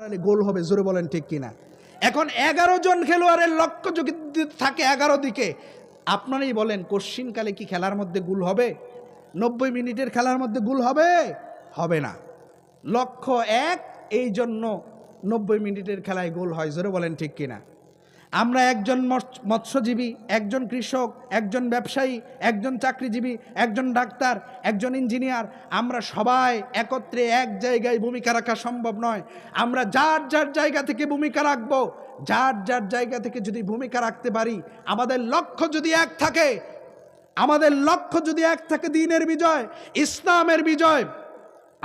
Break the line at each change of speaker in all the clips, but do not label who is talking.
তাহলে গোল হবে, জোরে বলেন ঠিক কিনা। এখন এগারো জন খেলোয়াড়ের লক্ষ্য যদি থাকে এগারো দিকে, আপনারাই বলেন কোশ্চিনকালে কি খেলার মধ্যে গুল হবে? নব্বই মিনিটের খেলার মধ্যে গুল হবে? হবে না। লক্ষ্য এক, এই জন্য নব্বই মিনিটের খেলায় গোল হয়, জোরে বলেন ঠিক কিনা। আমরা একজন মৎস্যজীবী, একজন কৃষক, একজন ব্যবসায়ী, একজন চাকরিজীবী, একজন ডাক্তার, একজন ইঞ্জিনিয়ার, আমরা সবাই একত্রে এক জায়গায় ভূমিকা রাখা সম্ভব নয়। আমরা যার যার জায়গা থেকে ভূমিকা রাখব, যার যার জায়গা থেকে যদি ভূমিকা রাখতে পারি, আমাদের লক্ষ্য যদি এক থাকে, আমাদের লক্ষ্য যদি এক থাকে দিনের বিজয়, ইসলামের বিজয়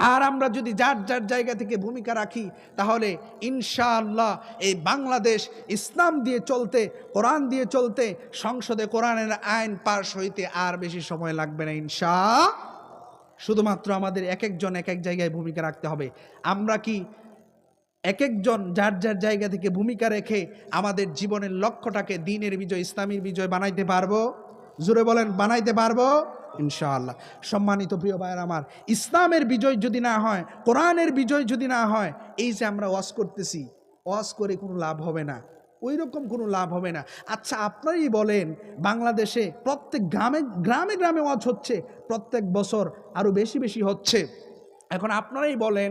আর আমরা যদি যার যার জায়গা থেকে ভূমিকা রাখি, তাহলে ইনশাআল্লাহ এই বাংলাদেশ ইসলাম দিয়ে চলতে, কোরআন দিয়ে চলতে, সংসদে কোরআনের আইন পাশ হইতে আর বেশি সময় লাগবে না ইনশা শুধুমাত্র আমাদের এক একজন এক এক জায়গায় ভূমিকা রাখতে হবে। আমরা কি এক একজন যার যার জায়গা থেকে ভূমিকা রেখে আমাদের জীবনের লক্ষ্যটাকে দিনের বিজয়, ইসলামীর বিজয় বানাইতে পারব? জুড়ে বলেন, বানাইতে পারব? ইনশাআল্লাহ। সম্মানিত প্রিয় ভাইয়ের আমার, ইসলামের বিজয় যদি না হয়, কোরআনের বিজয় যদি না হয়, এই যে আমরা ওয়াজ করতেছি, ওয়াজ করে কোনো লাভ হবে না। ওই রকম কোনো লাভ হবে না। আচ্ছা আপনারই বলেন, বাংলাদেশে প্রত্যেক গ্রামে গ্রামে গ্রামে ওয়াজ হচ্ছে, প্রত্যেক বছর আরও বেশি বেশি হচ্ছে। এখন আপনারাই বলেন,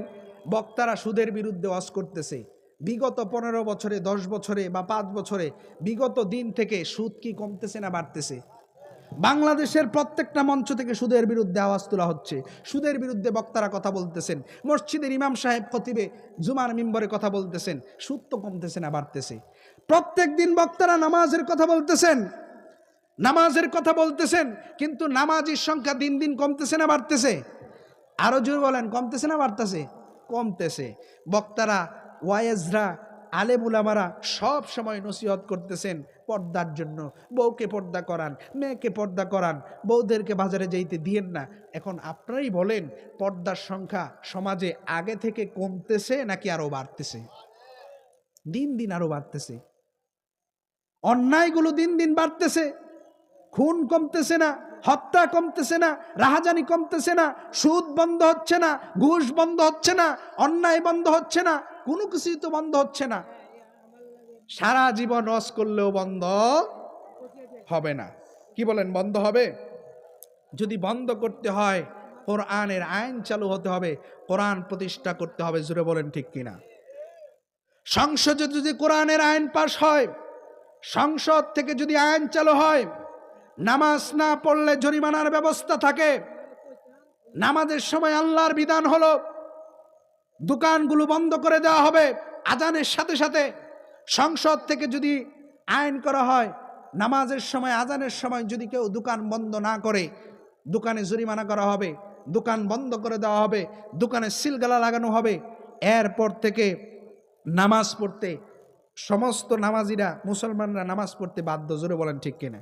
বক্তারা সুদের বিরুদ্ধে ওয়াজ করতেছে। বিগত পনেরো বছরে, দশ বছরে বা পাঁচ বছরে, বিগত দিন থেকে সুদ কি কমতেছে না বাড়তেছে? বাংলাদেশের প্রত্যেকটা মঞ্চ থেকে সুদের বিরুদ্ধে আওয়াজ তোলা হচ্ছে। সুদের বিরুদ্ধে বক্তারা কথা বলতেছেন। মসজিদের ইমাম সাহেব খতিবে জুমার মিম্বরে কথা বলতেছেন। সুদ তো কমতেছে না, বাড়তেছে। প্রত্যেক দিন বক্তারা নামাজের কথা বলতেছেন। নামাজের কথা বলতেছেন, কিন্তু নামাজের সংখ্যা দিন দিন কমতেছে না, বাড়তেছে। আরও জোর বলেন, কমতেছে না, বাড়তেছে? কমতেছে। বক্তারা ওয়াইজরা আলেমুলামারা সব সময় নসিহত করতেছেন পর্দার জন্য। বউকে পর্দা করান, মেয়েকে পর্দা করান, বউদেরকে বাজারে যাইতে দিয়েন না। এখন আপনারাই বলেন, পর্দার সংখ্যা সমাজে আগে থেকে কমতেছে নাকি আরও বাড়তেছে? দিন দিন আরও বাড়তেছে। অন্যায়গুলো দিন দিন বাড়তেছে। খুন কমতেছে না, হত্যা কমতেছে না, রাহাজানি কমতেছে না, সুদ বন্ধ হচ্ছে না, ঘুষ বন্ধ হচ্ছে না, অন্যায় বন্ধ হচ্ছে না কোনো কিছুই তো বন্ধ হচ্ছে না। সারা জীবন রস করলেও বন্ধ হবে না। কি বলেন, বন্ধ হবে? যদি বন্ধ করতে হয়, কোরআনের আইন চালু হতে হবে, কোরআন প্রতিষ্ঠা করতে হবে জুড়ে বলেন ঠিক কিনা? সংসদে যদি কোরআনের আইন পাশ হয়, সংসদ থেকে যদি আইন চালু হয়, নামাজ না পড়লে জরিমানার ব্যবস্থা থাকে, নামাজের সময় আল্লাহর বিধান হলো দোকানগুলো বন্ধ করে দেওয়া হবে। আজানের সাথে সাথে সংসদ থেকে যদি আইন করা হয়, নামাজের সময়, আজানের সময় যদি কেউ দোকান বন্ধ না করে, দোকানে জরিমানা করা হবে, দোকান বন্ধ করে দেওয়া হবে, দোকানে সিলগালা লাগানো হবে, এরপর থেকে নামাজ পড়তে সমস্ত নামাজিরা, মুসলমানরা নামাজ পড়তে বাধ্য, জোরে বলেন ঠিক কিনা?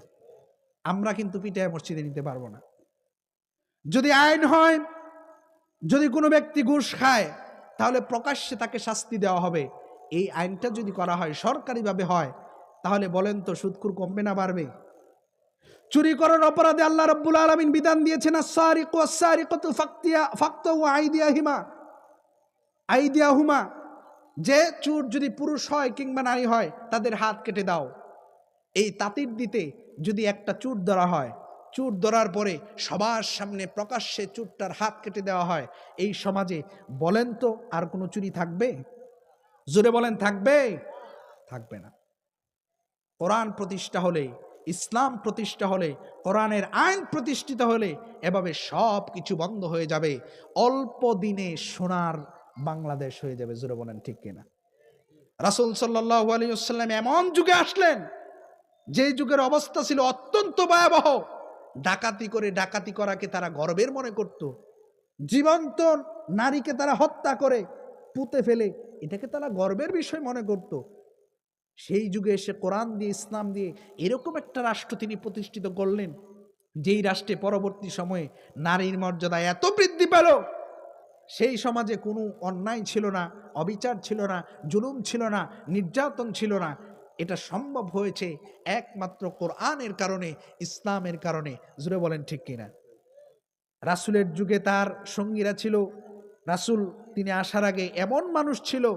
আমরা কিন্তু পিঠায় মসজিদে নিতে পারব না। যদি আইন হয়, যদি কোনো ব্যক্তি ঘুষ খায় তাহলে প্রকাশ্যে তাকে শাস্তি দেওয়া হবে। এই আইনটা যদি করা হয়, সরকারিভাবে হয়, তাহলে বলেন তো সুদকুর কমবে না বাড়বে। চুরি করার অপরাধে আল্লাহ রব্বুল আলমিন বিধান দিয়েছেন আসারিক আসারিকত ফাক্তিয়া ফাক্ত ও আইদিয়া হিমা আইদিয়া হুমা যে চুর যদি পুরুষ হয় কিংবা নারী হয়, তাদের হাত কেটে দাও। এই তাঁতির দিতে যদি একটা চুর ধরা হয় চুর ধরার পরে সবার সামনে প্রকাশ্যে চুরটার হাত কেটে দেওয়া হয়। এই সমাজে বলেন তো আর কোনো চুরি থাকবে? জোরে বলেন, থাকবে? থাকবে না। কোরআন প্রতিষ্ঠা হলে, ইসলাম প্রতিষ্ঠা হলে, কোরআনের আইন প্রতিষ্ঠিত হলে এভাবে সব কিছু বন্ধ হয়ে যাবে। অল্প দিনে সোনার বাংলাদেশ হয়ে যাবে, জোরে বলেন, ঠিক কিনা? রাসুল সাল্লাহ আলী এমন যুগে আসলেন যে যুগের অবস্থা ছিল অত্যন্ত ভয়াবহ। ডাকাতি করে ডাকাতি করাকে তারা গর্বের মনে করত। জীবন্ত নারীকে তারা হত্যা করে, পুঁতে ফেলে। এটাকে তারা গর্বের বিষয় মনে করত। সেই যুগে এসে কোরআন দিয়ে, ইসলাম দিয়ে এরকম একটা রাষ্ট্র তিনি প্রতিষ্ঠিত করলেন, যেই রাষ্ট্রে পরবর্তী সময়ে নারীর মর্যাদা এত বৃদ্ধি পেল। সেই সমাজে কোনো অন্যায় ছিল না, অবিচার ছিল না, জুলুম ছিল না, নির্যাতন ছিল না। এটা সম্ভব হয়েছে একমাত্র কোরআনের কারণে, ইসলামের কারণে। জুড়ে বলেন ঠিক কিনা? রাসুলের যুগে তার সঙ্গীরা ছিল, রাসুল তিনি আসার আগে এমন মানুষ ছিল,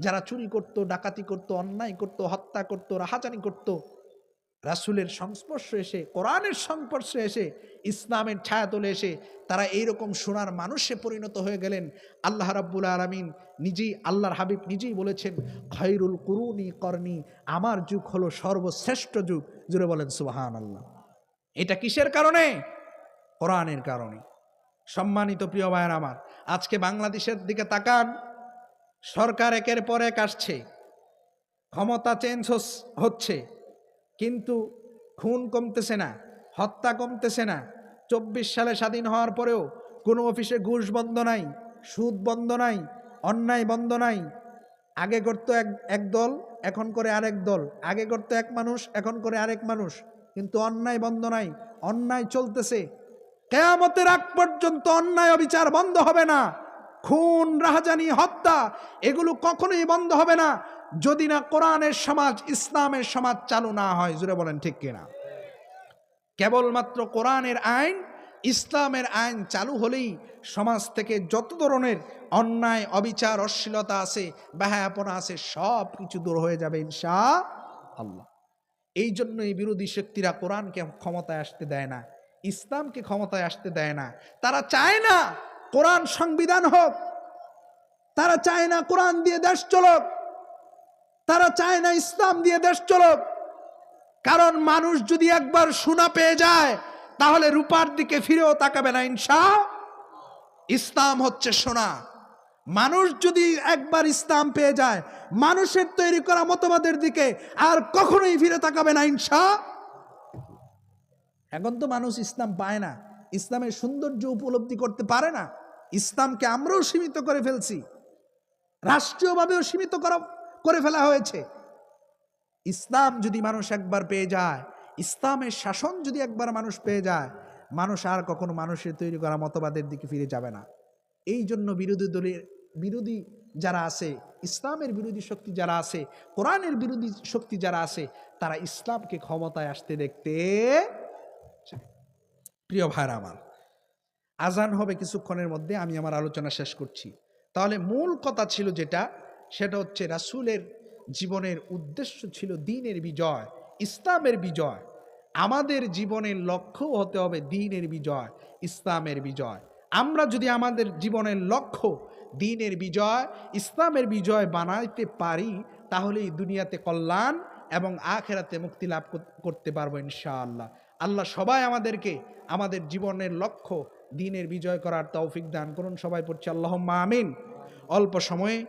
যারা চুরি করত, ডাকাতি করত, অন্যায় করত, হত্যা করত, রাহাজানি করত। রাসূলের সংস্পর্শ এসে, কোরআনের সংস্পর্শে এসে, ইসলামের ছায়া তোলে এসে তারা এইরকম সোনার মানুষে পরিণত হয়ে গেলেন। আল্লাহ রাব্বুল আলমিন নিজেই, আল্লাহর হাবিব নিজেই বলেছেন খৈরুল কুরুনি করনি আমার যুগ হলো সর্বশ্রেষ্ঠ যুগ জুড়ে বলেন সুবাহান আল্লাহ এটা কিসের কারণে? কোরআনের কারণে। সম্মানিত প্রিয় ভাইয়ের আমার, আজকে বাংলাদেশের দিকে তাকান। সরকার একের পর এক আসছে। ক্ষমতা চেঞ্জ হচ্ছে। কিন্তু খুন কমতেছে না, হত্যা কমতেছে না। চব্বিশ সালে স্বাধীন হওয়ার পরেও কোনো অফিসে ঘুষ বন্ধ নাই, সুদ বন্ধ নাই, অন্যায় বন্ধ নাই। আগে করতো এক এক দল, এখন করে আরেক দল। আগে করতো এক মানুষ, এখন করে আরেক মানুষ। কিন্তু অন্যায় বন্ধ নাই, অন্যায় চলতেছে। কেয়ামতের আগ পর্যন্ত অন্যায় অবিচার বন্ধ হবে না। খুন, রাহাজানি, হত্যা, এগুলো কখনোই বন্ধ হবে না। যদি না কোরআনের সমাজ, ইসলামের সমাজ চালু না হয় জুড়ে বলেন ঠিক কিনা? কেবলমাত্র কোরআনের আইন, ইসলামের আইন চালু হলেই সমাজ থেকে যত ধরনের অন্যায়, অবিচার, অশ্লীলতা আছে ব্যাহাপনা আছে, সব কিছু দূর হয়ে যাবে ইনশা আল্লাহ এই জন্য এই বিরোধী শক্তিরা কোরআনকে ক্ষমতায় আসতে দেয় না, ইসলামকে ক্ষমতায় আসতে দেয় না। তারা চায় না কোরআন সংবিধান হোক, তারা চায় না কোরআন দিয়ে দেশ চলক। তারা চায় না ইসলাম দিয়ে দেশ চলক। কারণ মানুষ যদি একবার সোনা পেয়ে যায়, তাহলে রূপার দিকে ফিরেও তাকাবে না ইনসা ইসলাম হচ্ছে সোনা। মানুষ যদি একবার ইসলাম পেয়ে যায়, মানুষের তৈরি করা মতবাদের দিকে আর কখনোই ফিরে তাকাবে না ইনসা এখন তো মানুষ ইসলাম পায় না। ইসলামের সৌন্দর্য উপলব্ধি করতে পারে না। ইসলামকে আমরাও সীমিত করে ফেলছি। রাষ্ট্রীয়ভাবেও সীমিত করা করে ফেলা হয়েছে। ইসলাম যদি মানুষ একবার পেয়ে যায়, ইসলামের শাসন যদি একবার মানুষ পেয়ে যায়, মানুষ আর কখনো মানুষের তৈরি করা মতবাদের দিকে ফিরে যাবে না। এই জন্য বিরোধী দলের, বিরোধী যারা আছে, ইসলামের বিরোধী শক্তি যারা আছে, কোরআনের বিরোধী শক্তি যারা আছে, তারা ইসলামকে ক্ষমতায় আসতে দেখতে প্রিয় ভাইরা আমার, আজান হবে কিছুক্ষণের মধ্যে, আমি আমার আলোচনা শেষ করছি। তাহলে মূল কথা ছিল যেটা সেটা হচ্ছে রাসূলের জীবনের উদ্দেশ্য ছিল দিনের বিজয়, ইসলামের বিজয়। আমাদের জীবনের লক্ষ্য হতে হবে দিনের বিজয়, ইসলামের বিজয়। আমরা যদি আমাদের জীবনের লক্ষ্য দিনের বিজয়, ইসলামের বিজয় বানাইতে পারি, তাহলে এই দুনিয়াতে কল্যাণ এবং আখেরাতে মুক্তি লাভ করতে পারব ইনশাআল্লাহ। আল্লাহ সবাই আমাদেরকে আমাদের জীবনের লক্ষ্য দিনের বিজয় করার তৌফিক দান করুন। সবাই পড়ছে আল্লাহ আমিন। অল্প সময়ে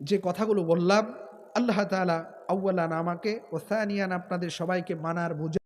যে কথাগুলো বললাম আল্লাহ তালা আউ্লান আমাকে ও সানিয়ান আপনাদের সবাইকে মানার বুঝে